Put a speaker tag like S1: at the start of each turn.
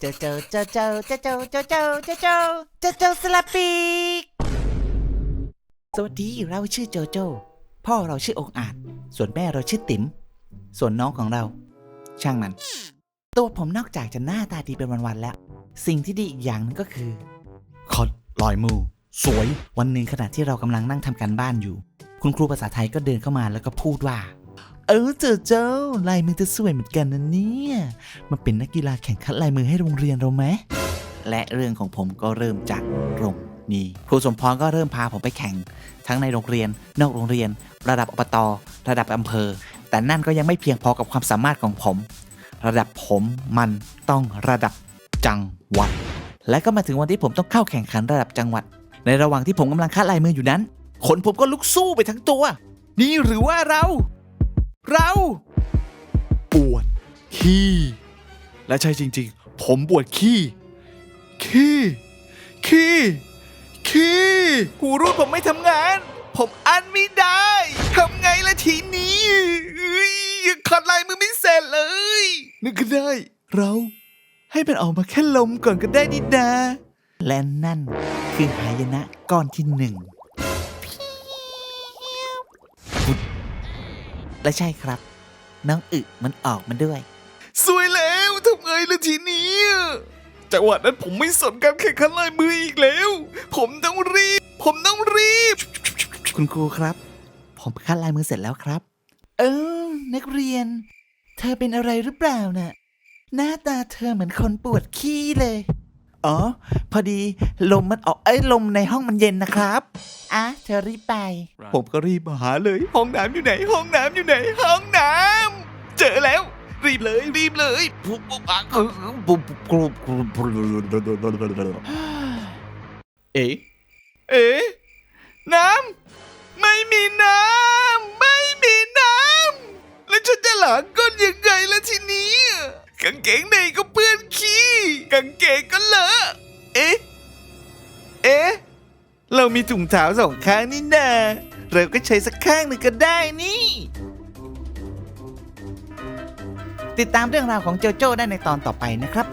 S1: เจ้าเจ้าเจ้าเจ้าเจ้าเจ้าเจ้าเจ้าเจ้าเจ้าเจ้าเจ้าสลับปีกสวัสดีเราชื่อโจโจพ่อเราชื่อองอาจ ส่วนแม่เราชื่อติ๋มส่วนน้องของเรา ช่างมัน ตัวผมนอกจากจะหน้าตาดีเป็นวันๆแล้ว สิ่งที่ดีอีกอย่างหนึงก็คือคอดลอยมือสวย วันหนึ่งขณะที่เรากำลังนั่งทำการบ้านอยู่ คุณครูภาษาไทยก็เดินเข้ามาแล้วก็พูดว่า เออเจ้าเจ้าลายมือเธอสวยเหมือนกันนะเนี่ยมาเป็นนักกีฬาแข่งขันลายมือให้โรงเรียนเราไหมและเรื่องของผมก็เริ่มจากตรงนี้ครูสมพรก็เริ่มพาผมไปแข่ง ทั้งในโรงเรียน นอกโรงเรียน ระดับอบตระดับอำเภอ แต่นั่นก็ยังไม่เพียงพอกับความสามารถของผม ระดับผมมันต้องระดับจังหวัด และก็มาถึงวันที่ผมต้องเข้าแข่งขันระดับจังหวัด ในระหว่างที่ผมกำลังคัดลายมืออยู่นั้นขนผมก็ลุกสู้ไปทั้งตัว นี่หรือว่าเรา เรา
S2: ปวดขี้ และใช่จริงๆ ผมปวดขี้ ขี้ ขี้ ขี้
S1: หูรูดผมไม่ทำงาน ผมอันไม่ได้ทำไงล่ะทีนี้เอ้ยยังขัดลายมือไม่เสร็จเลย
S2: นึกก็ได้ เรา ให้มันออกมาแค่ลมก่อนก็ได้นิดนา
S1: และนั่นคือหายนะก้อนที่หนึ่ง และใช่ครับ น้องอึมันออกมาด้วย
S2: สวยแล้วทำไงล่ะทีนี้จังหวะนั้นผมไม่สนการแข่งขันลายมืออีกแล้ว ผมต้องรีบ ผมต้องรีบ
S1: คุณครูครับ ผมคัดลายมือเสร็จแล้วครับ เออ นักเรียน เธอเป็นอะไรหรือเปล่าน่ะหน้าตาเธอเหมือนคนปวดขี้เลย อ๋อ พอดีลมมันออกเอ้ยลมในห้องมันเย็นนะครับ อะ เธอรีบไป
S2: ผมก็รีบมาหาเลย ห้องน้ำอยู่ไหน ห้องน้ำอยู่ไหน ห้องน้ำเจอแล้ว รีบเลย รีบเลยปุ๊บปุ๊บอะเออปุ๊บปุ๊บกรุบกรุบเอ๊ะเอ๊ะน้ำไม่มีน้ำไม่มีน้ำแล้วฉันจะล้างก้นยังไงล่ะทีนี้กางเกงในก็เปื้อนขี้ กางเกงก็เลอะ เอ๊ะ เอ๊ะ เรามีถุงเท้าสองข้างนี่นาเราก็ใช้สักข้างหนึ่งก็ได้นี่
S1: ติดตามเรื่องราวของโจโจ้ได้ในตอนต่อไปนะครับ